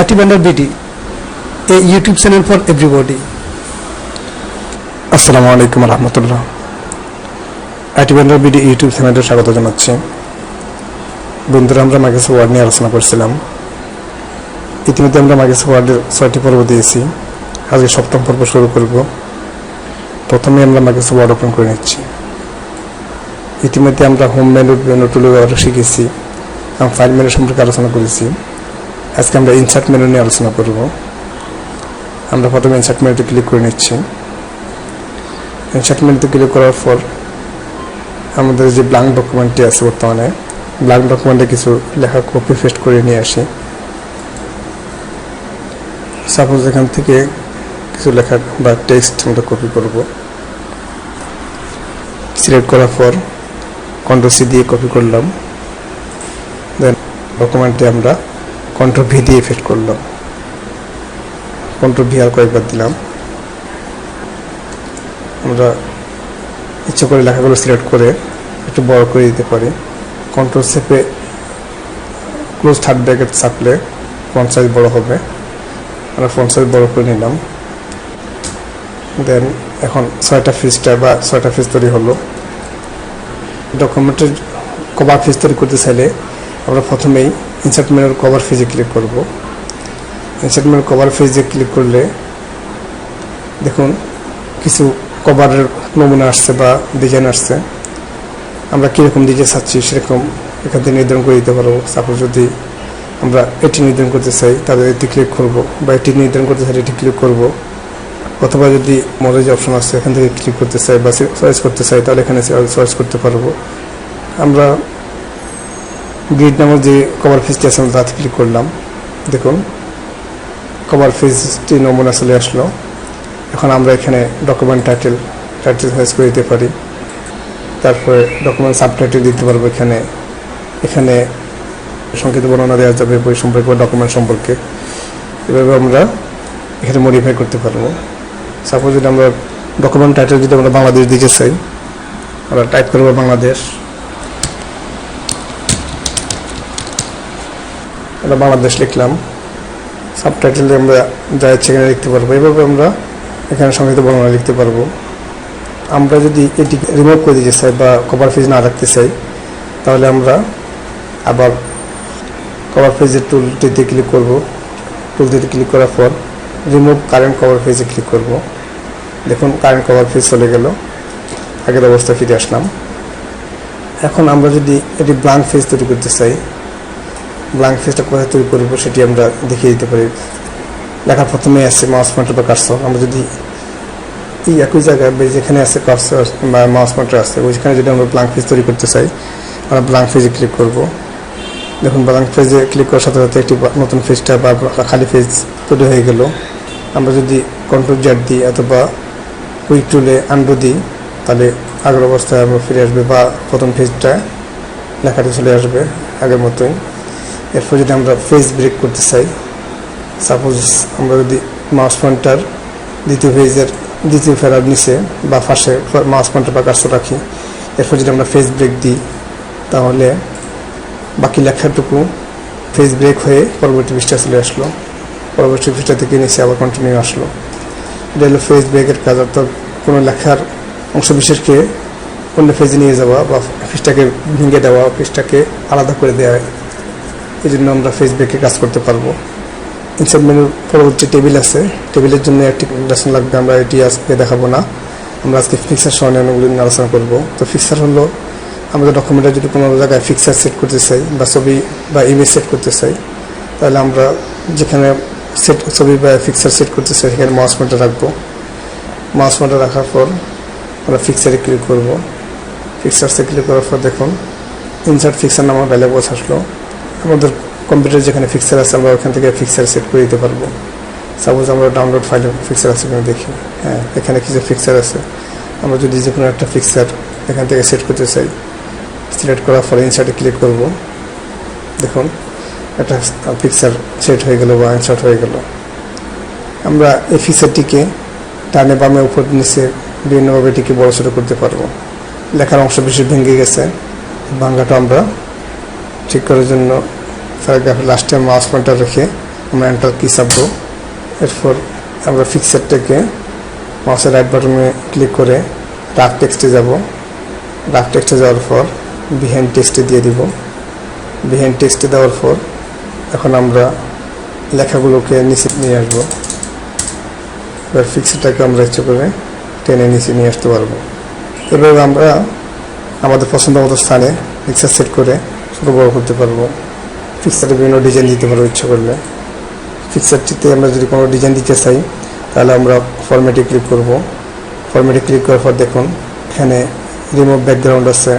IT bender BD a YouTube channel for everybody আসসালামু আলাইকুম Rahmatullah IT ব্যান্ডার বিডি ইউটিউব চ্যানেলে স্বাগত জানাচ্ছি। বন্ধুরা, আমরা মাগেস ওয়ার্ড নিয়ে আলোচনা করছিলাম। ইতিমধ্যে আমরা মাগেস ওয়ার্ডের ছয়টি পর্ব দিয়েছি। আজকে সপ্তম পর্ব শুরু করব। প্রথমে আমরা মাগেস ওয়ার্ড ওপেন করে নিচ্ছি। ইতিমধ্যে আমরা হোম মেনু মেনু টুলু ব্যবহার শিখেছি ফাইল মেনু সম্পর্কে আলোচনা করেছি। আজকে আমরা ইনসার্ট মেনু নিয়ে আলোচনা করব। আমরা প্রথমে ইনসার্ট মেনুতে ক্লিক করে নিচ্ছি। ইনসার্ট মেনুতে ক্লিক করার পর আমাদের যে ব্ল্যাঙ্ক ডকুমেন্টটি আছে বর্তমানে ব্ল্যাঙ্ক ডকুমেন্টে কিছু লেখা কপি পেস্ট করে নিয়ে আসি। সাপোজ এখান থেকে কিছু লেখা বা টেক্সট আমরা কপি করব। সিলেক্ট করার পর কন্ট্রোল সি দিয়ে কপি করলাম। দেন ডকুমেন্টে আমরা কন্ট্রোল ভি দিয়ে পেস্ট করল। কন্ট্রোল ভি আর কয়েকবার দিলাম। আমরা ইচ্ছে করে লেখাগুলো সিলেক্ট করে একটু বড় করে দিতে পারি। কন্ট্রোল সেপে ক্লোজ থার্ড ব্র্যাকেট চাপলে ফন্ট সাইজ বড় হবে। আমরা ফন্ট সাইজ বড় করে নিলাম। দেন এখন ছয়টা ফিজটা বা ছয়টা ফিজ তৈরি হলো। ডকুমেন্টের কভার ফিজ তৈরি করতে চাইলে আমরা প্রথমেই ইনসার্ট মেনুর কভার ফিজে ক্লিক করব। ইনসার্ট মেনুর কভার ফিজে ক্লিক করলে দেখুন কিছু কভারের নমুনা আসছে বা ডিজাইন আসছে। আমরা কীরকম ডিজাইন চাচ্ছি সেরকম এখান থেকে নির্ধারণ করে দিতে পারব। সাপোজ যদি আমরা এটি নির্ধারণ করতে চাই, তাহলে এটি ক্লিক করব বা এটি নির্ধারণ করতে চাই এটি ক্লিক করব। অথবা যদি মডেল যে অপশন আছে এখান থেকে ক্লিক করতে চাই বা চয়েস করতে চাই, তাহলে এখানে চয়েস করতে পারব। আমরা গ্রিড নামক যে কভার ফিজটি আছে, আমরা তাতে ক্লিক করলাম। দেখুন কভার ফিজটি নমুনা চলে আসলো। এখন আমরা এখানে ডকুমেন্ট টাইটেল টাইটেল সাইজ করে দিতে পারি। তারপরে ডকুমেন্ট সাবটাইটেল দিতে পারব এখানে। এখানে সংক্ষিপ্ত বর্ণনা দেওয়া যাবে বই সম্পর্কে বা ডকুমেন্ট সম্পর্কে। এভাবে আমরা এখানে মডিফাই করতে পারব। সাপোজ যদি আমরা ডকুমেন্ট টাইটেল যদি আমরা বাংলাদেশ দিতে চাই, আমরা টাইপ করব বাংলাদেশ। আমরা বাংলাদেশ লিখলাম। সাবটাইটেল আমরা যা ইচ্ছে এখানে লিখতে পারব। এভাবে আমরা এখানে সংক্ষিপ্ত বর্ণনা লিখতে পারব। আমরা যদি এটি রিমুভ করে দিতে চাই বা কভার পেজ না রাখতে চাই, তাহলে আমরা আবার কভার পেজের টুলটিতে ক্লিক করব। টুলটিতে ক্লিক করার পর রিমুভ কারেন্ট কভার পেজে ক্লিক করব। দেখুন কারেন্ট কভার পেজ চলে গেল। আগের অবস্থায় ফিরে আসলাম। এখন আমরা যদি এটি ব্লাঙ্ক পেজ তৈরি করতে চাই ব্লাঙ্ক পেজটা কোথায় তৈরি করব সেটি আমরা দেখিয়ে দিতে পারি। লেখার প্রথমে আছে মাউস পয়েন্টার বা কার্সর আমরা যদি এই একই জায়গায় যেখানে আছে কার্সর বা মাউস পয়েন্টার আছে, ওইখানে যদি আমরা ব্লাঙ্ক পেজ তৈরি করতে চাই, আমরা ব্লাঙ্ক পেজে ক্লিক করব। দেখুন ব্লাঙ্ক পেজে ক্লিক করার সাথে সাথে একটি নতুন পেজটা বা খালি পেজ তৈরি হয়ে গেল। আমরা যদি কন্ট্রোল জেড দিই অথবা কুইক টুলে আন্ডু দিই, তাহলে আগের অবস্থায় আমরা ফিরে আসবে বা প্রথম পেজটা লেখাটি চলে আসবে আগের মতোই। এরপর যদি আমরা ফেজ ব্রেক করতে চাই সাপোজ আমরা যদি মাউস পয়েন্টার দ্বিতীয় ফেজের দ্বিতীয় ফেরার নিচে বা ফার্স্টে মাউস পয়েন্টার বা কার্সর রাখি, এরপর যদি আমরা ফেস ব্রেক দিই, তাহলে বাকি লেখাটুকু ফেজ ব্রেক হয়ে পরবর্তী পৃষ্ঠা চলে আসলো। পরবর্তী পৃষ্ঠা থেকে নিচে আবার কন্টিনিউ আসলো। এটা হলো ফেস ব্রেকের কাজ, অর্থাৎ কোনো লেখার অংশ বিশেষকে অন্য ফেজে নিয়ে যাওয়া বা পৃষ্ঠাকে ভেঙে দেওয়া, পৃষ্ঠাকে আলাদা করে দেওয়া। এই জন্য আমরা ফেসবুকে কাজ করতে পারব। ইনসার্ট মেনুর পরবর্তী টেবিল আছে। টেবিলের জন্য একটি লেসন লাগবে, আমরা এটি আজকে দেখাবো না। আমরা আজকে ফিক্সার সরঞ্জামগুলি নিয়ে আলোচনা করব। তো ফিক্সার হলো আমাদের ডকুমেন্টে যদি কোনো জায়গায় ফিক্সার সেট করতে চাই বা ছবি বা ইমেজ সেট করতে চাই, তাহলে আমরা যেখানে সেট ছবি বা ফিক্সার সেট করতে চাই, সেখানে মাউস পয়েন্টার রাখব। মাউস পয়েন্টার রাখার পর আমরা ফিক্সারে ক্লিক করব। ফিক্সারসে ক্লিক করার পর দেখুন ইনসার্ট ফিক্সার নামক ডায়লগ আসলো। আমাদের কম্পিউটার যেখানে ফিক্সার আছে, আমরা ওখান থেকে ফিক্সার সেট করে দিতে পারব। সাপোজ আমরা ডাউনলোড ফাইলে ফিক্সার আছে কিনা দেখি। হ্যাঁ এখানে কিছু ফিক্সার আছে। আমরা যদি যে কোনো একটা ফিক্সার এখান থেকে সেট করতে চাই সিলেক্ট করার পরে ইনসার্টে ক্লিক করব। দেখুন, একটা ফিক্সার সেট হয়ে গেল বা ইনসার্ট হয়ে গেল। আমরা এই ফিক্সারটিকে ডানে বামে উপর নিচে বিভিন্নভাবে এটিকে বড় ছোটো করতে পারব। লেখার অংশ বেশি ভেঙে গেছে। ভাঙ্গাটা আমরা ঠিক করার জন্য লাস্টে মাউস পয়েন্টার রেখে আমরা এন্টার কি চাপবো এরপর আমরা ফিক্সারটাকে মাউসের রাইট বাটনে ক্লিক করে ডাক টেক্সটে যাব। ডাক টেক্সটে যাওয়ার পর বিহাইন্ড টেক্সটে দিয়ে দিব। বিহাইন্ড টেক্সটে দেওয়ার পর এখন আমরা লেখাগুলোকে নিচে নিয়ে আসব। এবার ফিক্সারটাকে আমরা ইচ্ছে করে টেনে নিচে নিয়ে আসতে পারব। এভাবে আমরা আমাদের পছন্দ মতো স্থানে ফিক্সার সেট করে ছোটো বড় করতে পারব। ফিক্সারে বিভিন্ন ডিজাইন দিতে পারব ইচ্ছা করলে। ফিক্সারটিতে আমরা যদি কোনো ডিজাইন দিতে চাই, তাহলে আমরা ফরম্যাটে ক্লিক করব। ফরম্যাটে ক্লিক করার পর দেখুন, এখানে রিমুভ ব্যাকগ্রাউন্ড আছে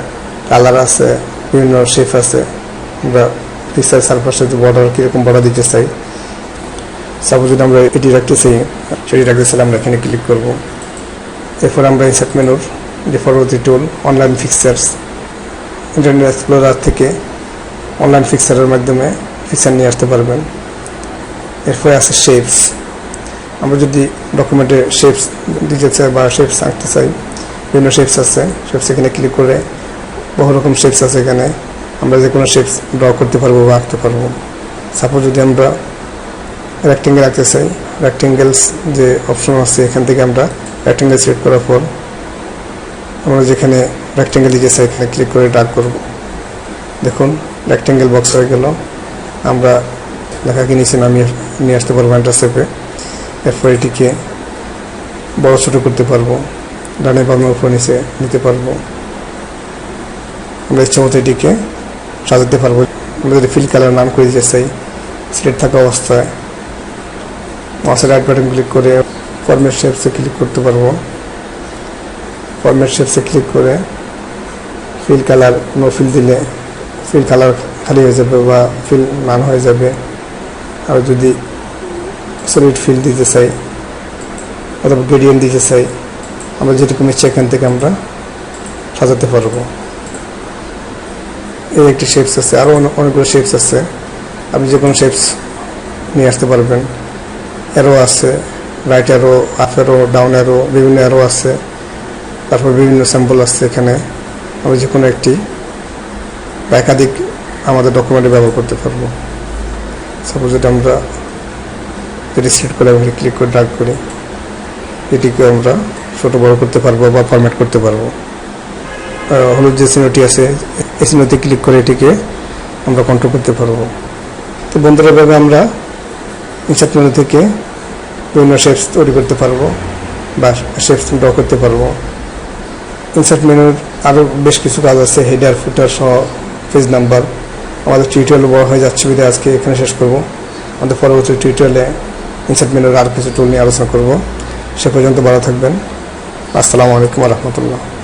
কালার আছে, বিভিন্ন শেপ আছে। আমরা সারফাসে যদি বর্ডার কীরকম বর্ডার দিতে চাই। সাপোজ যদি আমরা এটি রাখতে চাই সেটি রাখতে চাইলে আমরা এখানে ক্লিক করব। এরপর আমরা ইনসার্ট মেনুর যে পরবর্তী tool online pictures internet explorer থেকে অনলাইন ফিক্সারের মাধ্যমে ফিক্সার নিয়ে আসতে পারবেন। এরপরে আছে শেপস আমরা যদি ডকুমেন্টে শেপস দিতে চাই বা শেপস আঁকতে চাই, বিভিন্ন শেপস আছে। শেপস এখানে ক্লিক করে বহু রকম শেপস আছে এখানে। আমরা যে কোনো শেপস ড্র করতে পারব বা আঁকতে পারব। সাপোজ যদি আমরা রেক্টেঙ্গেল আঁকতে চাই রেক্টেঙ্গেলস যে অপশন আছে, এখান থেকে আমরা রেক্টেঙ্গেল সিলেক্ট করার পর আমরা যেখানে রেক্টেঙ্গেল দিতে চাই, এখানে ক্লিক করে ডাক করব। দেখুন রেক্টেঙ্গেল বক্স হয়ে গেল। আমরা লেখাকে নিচে নামিয়ে নিয়ে আসতে পারব এন্টার চেপে এরপর এটিকে বড় ছোটো করতে পারব। ডানে বামে উপর নিচে নিতে পারব। আমরা ইচ্ছে মতো এটিকে সাজাতে পারব। আমরা যদি ফিল কালার নাম করে দিতে চাই সিলেক্ট থাকা অবস্থায় মাসের রাইট বাটন ক্লিক করে ফরম্যাট শেপসে ক্লিক করতে পারব। ফরম্যাট শেপসে ক্লিক করে ফিল কালার নো ফিল দিলে ফিল কালার খালি হয়ে যাবে বা ফিল নান হয়ে যাবে। আর যদি সলিড ফিল দিতে চাই, অথবা গ্রেডিয়েন্ট দিতে চাই, আমরা যেরকম ইচ্ছে এখান থেকে আমরা সাজাতে পারব। এই একটি শেপস আছে আরও অনেকগুলো শেপস আছে। আপনি যে কোনো শেপস নিয়ে আসতে পারবেন। অ্যারো আছে right arrow up arrow down arrow বিভিন্ন অ্যারো আছে। তারপর বিভিন্ন স্যাম্পল আছে এখানে। আমরা যে কোনো একটি বা একাধিক আমাদের ডকুমেন্টে ব্যবহার করতে পারব। সাপোজ এটা আমরা সিলেক্ট করে আমি ক্লিক করে ড্রাগ করি এটিকে আমরা ছোটো বড় করতে পারব বা ফরম্যাট করতে পারব। হলুদ যে সিনোটি আছে এই চিহ্নতে ক্লিক করে এটিকে আমরা কন্ট্রোল করতে পারব। তো বন্ধুরা, এভাবে আমরা ইনসার্ট মেনু থেকে বিভিন্ন শেপস তৈরি করতে পারব বা শেপস ড্র করতে পারব। ইনসার্ট মেনুর আরও বেশ কিছু কাজ আছে হেডার ফুটার সহ পেজ নাম্বার আমাদের টিউটোরিয়াল বড় হয়ে যাচ্ছে বিধে আজকে এখানে শেষ করব। আমাদের পরবর্তী টিউটোরিয়ালে ইনসার্ট মেনুর আর কিছু টুল নিয়ে আলোচনা করব। সে পর্যন্ত ভালো থাকবেন। আসসালামু আলাইকুম রহমতুল্লাহ।